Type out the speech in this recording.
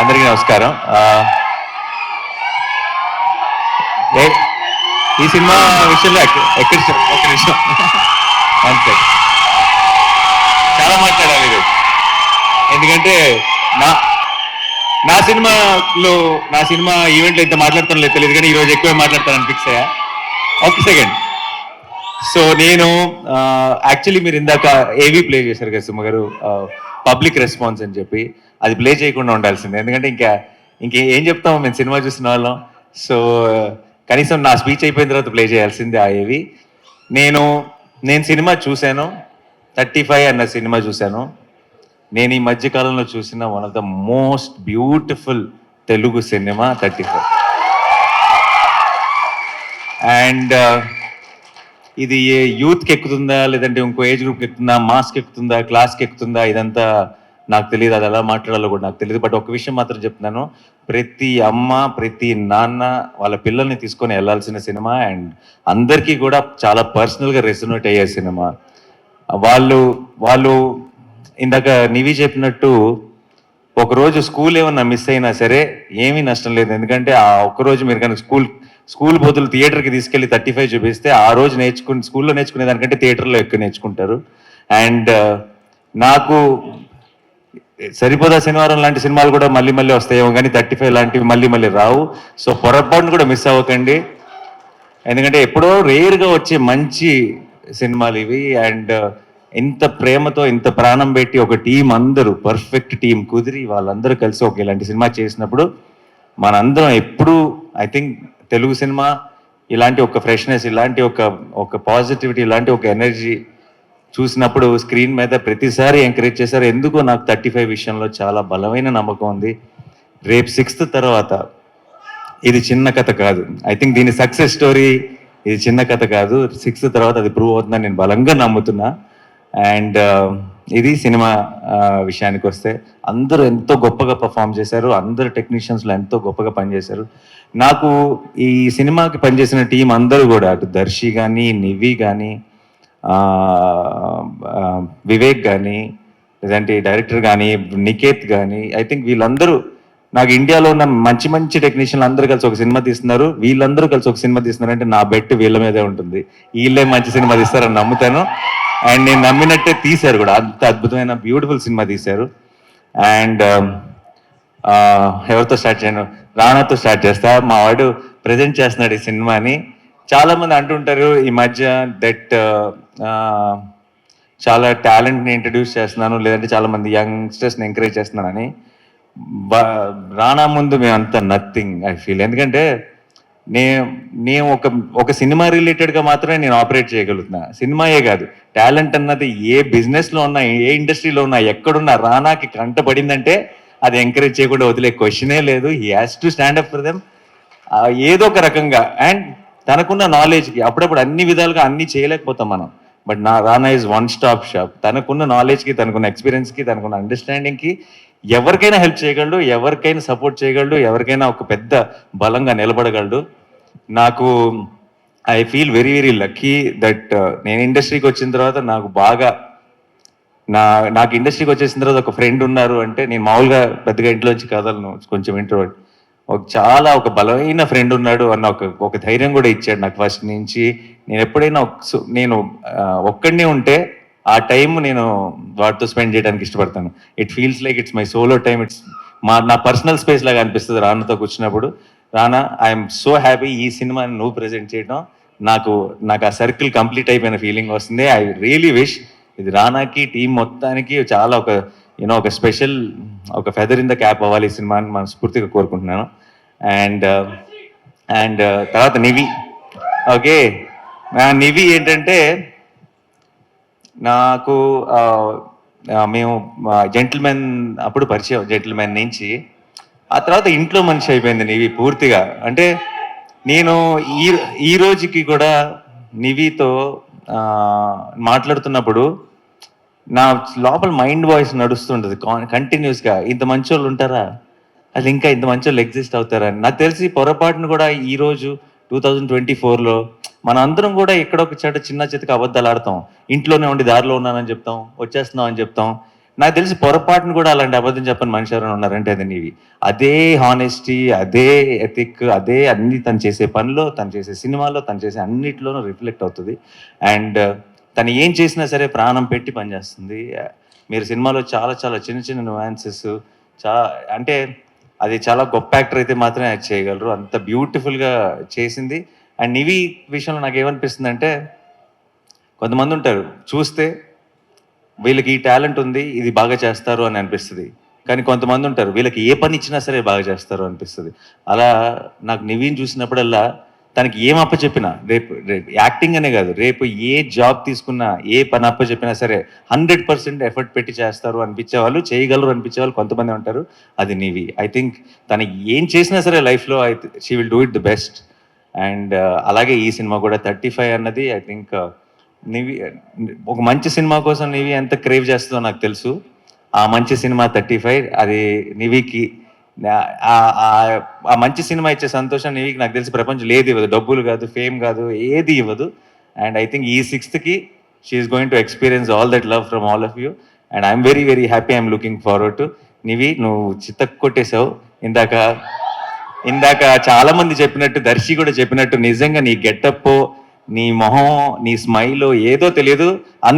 అందరికీ నమస్కారం. ఈ సినిమా విషయంలో ఎక్కడ ఒక నిమిషం. అంతే. చాలా మాట్లాడాలి ఎందుకంటే నా నా సినిమాలో నా సినిమా ఈవెంట్లో ఇంత మాట్లాడతాను లేదు తెలియదు కానీ ఈరోజు ఎక్కువ మాట్లాడతాను ఫిక్స్ అయ్యా. ఒక సెకండ్. సో నేను యాక్చువల్లీ మీరు ఇందాక ఏవి ప్లే చేశారు కదా సుమ గారు పబ్లిక్ రెస్పాన్స్ అని చెప్పి అది ప్లే చేయకుండా ఉండాల్సిందే. ఎందుకంటే ఇంకా ఇంకే ఏం చెప్తాము మేము సినిమా చూసిన వాళ్ళం. సో కనీసం నా స్పీచ్ అయిపోయిన తర్వాత ప్లే చేయాల్సిందే ఆ ఏవి. నేను నేను సినిమా చూశాను. థర్టీ ఫైవ్ అన్న సినిమా చూశాను. నేను ఈ మధ్య కాలంలో చూసిన one of the most beautiful Telugu cinema thirty five. And ఇది ఏ యూత్కి ఎక్కుతుందా లేదంటే ఇంకో ఏజ్ గ్రూప్కి ఎక్కుతుందా మాస్కి ఎక్కుతుందా క్లాస్కి ఎక్కుతుందా ఇదంతా నాకు తెలియదు. అది ఎలా మాట్లాడాలో కూడా నాకు తెలియదు. బట్ ఒక విషయం మాత్రం చెప్తున్నాను. ప్రతి అమ్మ ప్రతి నాన్న వాళ్ళ పిల్లల్ని తీసుకొని వెళ్ళాల్సిన సినిమా అండ్ అందరికీ కూడా చాలా పర్సనల్గా రెసొనేట్ అయ్యే సినిమా. వాళ్ళు వాళ్ళు ఇందాక నివి చెప్పినట్టు ఒకరోజు స్కూల్ ఏమన్నా మిస్ అయినా సరే ఏమీ నష్టం లేదు. ఎందుకంటే ఆ ఒక్కరోజు మీరు కనుక స్కూల్ స్కూల్ బదులు థియేటర్కి తీసుకెళ్ళి థర్టీ ఫైవ్ చూపిస్తే ఆ రోజు నేర్చుకుని స్కూల్లో నేర్చుకునే దానికంటే థియేటర్లో ఎక్కువ నేర్చుకుంటారు. అండ్ నాకు సరిపోదా శనివారం లాంటి సినిమాలు కూడా మళ్ళీ మళ్ళీ వస్తాయేమో కానీ థర్టీ ఫైవ్ లాంటివి మళ్ళీ మళ్ళీ రావు. సో పొరపాటును కూడా మిస్ అవ్వకండి. ఎందుకంటే ఎప్పుడో రేర్గా వచ్చే మంచి సినిమాలు ఇవి. అండ్ ఇంత ప్రేమతో ఇంత ప్రాణం పెట్టి ఒక టీం అందరూ పర్ఫెక్ట్ టీం కుదిరి వాళ్ళందరూ కలిసి ఒక ఇలాంటి సినిమా చేసినప్పుడు మనందరం ఎప్పుడూ ఐ థింక్ తెలుగు సినిమా ఇలాంటి ఒక ఫ్రెష్నెస్ ఇలాంటి ఒక ఒక పాజిటివిటీ ఇలాంటి ఒక ఎనర్జీ చూసినప్పుడు స్క్రీన్ మీద ప్రతిసారి ఎంకరేజ్ చేశారు. ఎందుకో నాకు థర్టీ ఫైవ్ విషయంలో చాలా బలమైన నమ్మకం ఉంది. రేపు సిక్స్త్ తర్వాత ఇది చిన్న కథ కాదు. ఐ థింక్ దీని సక్సెస్ స్టోరీ ఇది చిన్న కథ కాదు. సిక్స్త్ తర్వాత అది ప్రూవ్ అవుతుందని నేను బలంగా నమ్ముతున్నా. అండ్ uh, ఇది సినిమా uh, విషయానికి వస్తే అందరూ ఎంతో గొప్పగా పర్ఫామ్ చేశారు. అందరు టెక్నీషియన్స్లో ఎంతో గొప్పగా పనిచేశారు. నాకు ఈ సినిమాకి పనిచేసిన టీం అందరూ కూడా అటు దర్శి కానీ నివి కానీ వివేక్ కానీ లేదంటే డైరెక్టర్ కానీ నికేత్ కానీ ఐ థింక్ వీళ్ళందరూ నాకు ఇండియాలో ఉన్న మంచి మంచి టెక్నీషియన్లు అందరూ కలిసి ఒక సినిమా తీస్తున్నారు. వీళ్ళందరూ కలిసి ఒక సినిమా తీస్తున్నారు అంటే నా బెట్ వీళ్ళ మీదే ఉంటుంది. వీళ్ళే మంచి సినిమా తీస్తారని నమ్ముతాను. అండ్ నేను నమ్మినట్టే తీశారు కూడా. అంత అద్భుతమైన బ్యూటిఫుల్ సినిమా తీశారు. అండ్ ఎవరితో స్టార్ట్ చేయను? రాణాతో స్టార్ట్ చేస్తా. మా వాడు ప్రజెంట్ చేస్తున్నాడు ఈ సినిమాని. చాలా మంది అంటుంటారు ఈ మధ్య దట్ చాలా టాలెంట్ని ఇంట్రడ్యూస్ చేస్తున్నాను లేదంటే చాలా మంది యంగ్స్టర్స్ని ఎంకరేజ్ చేస్తున్నానని. బ- రానా ముందు మేమంతా నథింగ్ ఐ ఫీల్ ఎందుకంటే నేను నేను ఒక ఒక సినిమా రిలేటెడ్గా మాత్రమే నేను ఆపరేట్ చేయగలుగుతున్నా. సినిమాయే కాదు. టాలెంట్ అన్నది ఏ బిజినెస్లో ఉన్నా ఏ ఇండస్ట్రీలో ఉన్నా ఎక్కడున్నా రానాకి కంటపడిందంటే అది ఎంకరేజ్ చేయకుండా వదిలే క్వశ్చనే లేదు. He has to stand up for them ఏదో ఒక రకంగా. అండ్ తనకున్న నాలెడ్జ్కి అప్పుడప్పుడు అన్ని విధాలుగా అన్ని చేయలేకపోతాం మనం. బట్ నా Rana is one stop shop తనకున్న నాలెడ్జ్కి తనకున్న ఎక్స్పీరియన్స్కి తనకున్న అండర్స్టాండింగ్కి ఎవరికైనా హెల్ప్ చేయగలడు ఎవరికైనా సపోర్ట్ చేయగలడు ఎవరికైనా ఒక పెద్ద బలంగా నిలబడగలడు. నాకు I feel very very lucky that నేను ఇండస్ట్రీకి వచ్చిన తర్వాత నాకు బాగా నా నాకు ఇండస్ట్రీకి వచ్చేసిన తర్వాత ఒక ఫ్రెండ్ ఉన్నారు అంటే నేను మామూలుగా పెద్దగా ఇంట్లోంచి కదలను కొంచెం ఇంట్రోవర్ట్ ఒక చాలా ఒక బలమైన ఫ్రెండ్ ఉన్నాడు అన్న ఒక ఒక ధైర్యం కూడా ఇచ్చాడు నాకు ఫస్ట్ నుంచి. నేను ఎప్పుడైనా నేను ఒక్కడినే ఉంటే ఆ టైం నేను వాటితో స్పెండ్ చేయడానికి ఇష్టపడతాను. It feels like it's my solo time it's మా నా పర్సనల్ స్పేస్ లాగా అనిపిస్తుంది రానాతో కూర్చున్నప్పుడు. రానా ఐఎమ్ సో హ్యాపీ ఈ సినిమాని నువ్వు ప్రజెంట్ చేయడం నాకు నాకు ఆ సర్కిల్ కంప్లీట్ అయిపోయిన ఫీలింగ్ వస్తుంది. ఐ రియలీ విష్ ఇది రానాకి టీం మొత్తానికి చాలా ఒక యూనో ఒక స్పెషల్ ఒక ఫెదర్ ఇన్ ద క్యాప్ అవ్వాలి ఈ సినిమాని మనస్ఫూర్తిగా కోరుకుంటున్నాను. అండ్ అండ్ uh, uh, తర్వాత నివి. ఓకే. నివి ఏంటంటే నాకు మేము జెంటిల్మెన్ అప్పుడు పరిచయం జెంటిల్మెన్ నుంచి. ఆ తర్వాత ఇంట్లో మనిషి అయిపోయింది నివి పూర్తిగా. అంటే నేను ఈ ఈ రోజుకి కూడా నివితో మాట్లాడుతున్నప్పుడు నా లోపల మైండ్ వాయిస్ నడుస్తుంటుంది కంటిన్యూస్గా ఇంత మంచి వాళ్ళు ఉంటారా? అసలు ఇంకా ఇంత మంచి వాళ్ళు ఎగ్జిస్ట్ అవుతారా? నాకు తెలిసి పొరపాటును కూడా ఈ రోజు టూ థౌజండ్ ట్వంటీ ఫోర్లో మన అందరం కూడా ఎక్కడొక చోట చిన్న చితక అబద్ధాలు ఆడతాం. ఇంట్లోనే ఉండి దారిలో ఉన్నానని చెప్తాం వచ్చేస్తున్నాం అని చెప్తాం. నాకు తెలిసి పొరపాటును కూడా అలాంటి అబద్ధం చెప్పని మనిషి ఎవరైనా ఉన్నారంటే అది నీవి. అదే హానెస్టీ అదే ఎథిక్ అదే అన్ని తను చేసే పనిలో తను చేసే సినిమాలో తను చేసే అన్నిట్లోనూ రిఫ్లెక్ట్ అవుతుంది. అండ్ తను ఏం చేసినా సరే ప్రాణం పెట్టి పనిచేస్తుంది. మీరు సినిమాలో చాలా చాలా చిన్న చిన్న నువాన్సెస్ చాలా అంటే అది చాలా గొప్ప యాక్టర్ అయితే మాత్రమే యాక్ట్ చేయగలరు. అంత బ్యూటిఫుల్గా చేసింది. అండ్ నివి విషయంలో నాకు ఏమనిపిస్తుంది అంటే కొంతమంది ఉంటారు చూస్తే వీళ్ళకి ఈ టాలెంట్ ఉంది ఇది బాగా చేస్తారు అని అనిపిస్తుంది. కానీ కొంతమంది ఉంటారు వీళ్ళకి ఏ పని ఇచ్చినా సరే బాగా చేస్తారు అనిపిస్తుంది. అలా నాకు నివీని చూసినప్పుడల్లా తనకి ఏం అప్పచెప్పినా రేపు రేపు యాక్టింగ్ అనే కాదు రేపు ఏ జాబ్ తీసుకున్నా ఏ పని అప్పచెప్పినా సరే హండ్రెడ్ పర్సెంట్ ఎఫర్ట్ పెట్టి చేస్తారు అనిపించే వాళ్ళు చేయగలరు అనిపించే వాళ్ళు కొంతమంది ఉంటారు అది నీవి. ఐ థింక్ తను ఏం చేసినా సరే లైఫ్లో I she will do it the best. And అలాగే ఈ సినిమా కూడా థర్టీ ఫైవ్ అన్నది ఐ థింక్ నీవి ఒక మంచి సినిమా కోసం నీవి ఎంత క్రేవ్ చేస్తుందో నాకు తెలుసు. ఆ మంచి సినిమా థర్టీ ఫైవ్ అది నివికి ఆ- మంచి సినిమా ఇచ్చే సంతోషం నీవికి నాకు తెలిసి ప్రపంచం లేదు ఇవ్వదు. డబ్బులు కాదు ఫేమ్ కాదు ఏది ఇవ్వదు. అండ్ ఐ థింక్ ఈ సిక్స్త్కి she's going to experience all that love from all of you and I'm very very happy I'm looking forward to నీవి నువ్వు చిత్త కొట్టేశావు. ఇందాక ఇందాక చాలా మంది చెప్పినట్టు దర్శి కూడా చెప్పినట్టు నిజంగా నీ గెటప్ నీ మొహం నీ స్మైల్ ఏదో తెలియదు.